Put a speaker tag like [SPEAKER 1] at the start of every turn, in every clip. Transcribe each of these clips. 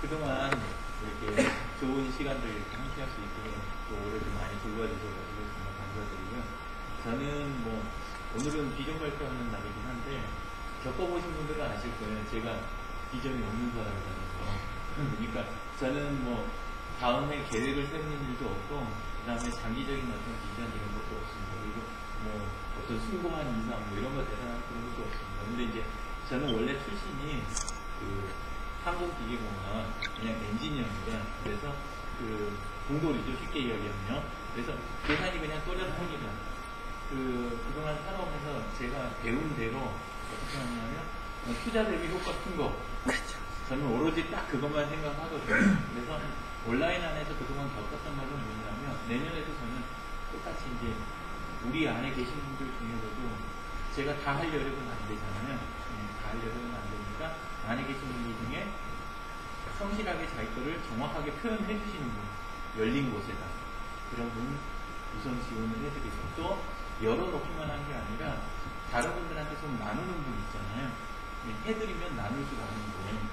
[SPEAKER 1] 그동안 이렇게 좋은 시간들 이렇게 함께 할 수 있도록 또 올해도 많이 돌봐주셔가지고 정말 감사드리고요. 저는 뭐, 오늘은 비전 발표하는 날이긴 한데, 겪어보신 분들은 아실 거예요. 제가 비전이 없는 사람이라는 거. 그러니까 저는 뭐, 다음에 계획을 세우는 일도 없고, 그 다음에 장기적인 어떤 비전 이런 것도 없습니다. 그리고 뭐, 어떤 숭고한 이상 뭐 이런 거 대단한 그런 것도 없습니다. 근데 이제 저는 원래 출신이 그 항공기계공학 그냥 엔지니어입니다. 그래서 그 공돌이죠 쉽게 이야기하면. 그래서 계산이 그냥 또렷합니다. 그 그동안 살아오면서 제가 배운 대로 어떻게 하냐면 어, 투자 대비 효과 큰 거. 저는 오로지 딱 그것만 생각하거든요. 그래서 온라인 안에서 그동안 겪었던 거는 뭐냐면 내년에도 저는 똑같이 이제 우리 안에 계신 분들 중에서도 제가 다 하려고는 안 되잖아요. 네, 다 하려고는 안 되니까 안에 계신 분들 중에 성실하게 자기 거를 정확하게 표현해 주시는 분, 열린 곳에다 그런 분 우선 지원을 해드리고 또 열어놓기만 한 게 아니라 다른 분들한테 좀 나누는 분 있잖아요. 네, 해드리면 나눌 줄 아는 분.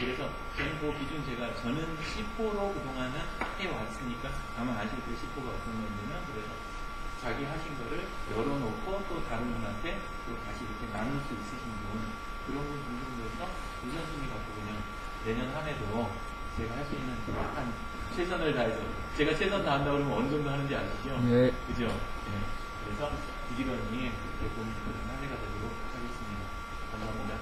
[SPEAKER 1] 그래서 저는 그 기준 제가 저는 C4로 그동안은 해왔으니까 아마 아실 때 C4가 어떤 건지는 그래서 자기 하신 거를 열어놓고 또 다른 분한테 또 다시 이렇게 나눌 수 있으신 분 그런 분 중심으로서 우선순위 갖고 내년 한 해도 제가 할 수 있는 한 최선을 다해서 제가 최선 다한다 그러면 어느 정도 하는지 아시죠?
[SPEAKER 2] 네.
[SPEAKER 1] 그죠? 네. 그래서 부지런히 그렇게 고민하는 한 해가 되도록 하겠습니다. 감사합니다.